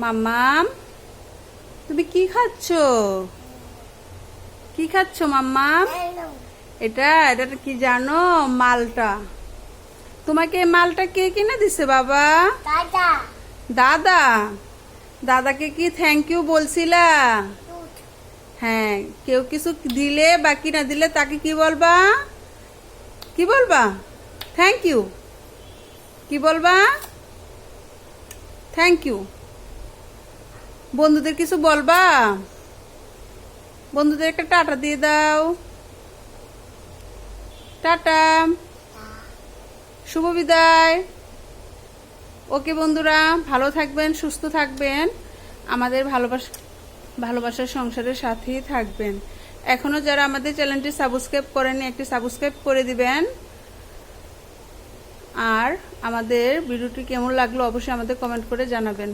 মাম্মাম তুমি কি খাচ্ছ? কি খাচ্ছ মাম্মাম? এটা এটা কি জানো? মালটা। তোমাকে মালটা কে কিনে দিছে বাবা? দাদা। দাদা? দাদাকে কি থ্যাংক ইউ বলছিলা? হ্যাঁ কেউ কিছু দিলে বা কি না দিলে তাকে কি বলবা? কি বলবা? থ্যাংক ইউ কি বলবা? থ্যাংক ইউ বন্ধুদের কিছু বলবা? বন্ধুদের একটা টাটা দিয়ে দাও। টাটা। শুভ বিদায়। ওকে বন্ধুরা, ভালো থাকবেন, সুস্থ থাকবেন। আমাদের ভালোবাসা, ভালোবাসার সংসারের সাথেই থাকবেন। এখনও যারা আমাদের চ্যানেলটি সাবস্ক্রাইব করেনি একটি সাবস্ক্রাইব করে দিবেন। আর আমাদের ভিডিওটি কেমন লাগল অবশ্যই আমাদের কমেন্ট করে জানাবেন।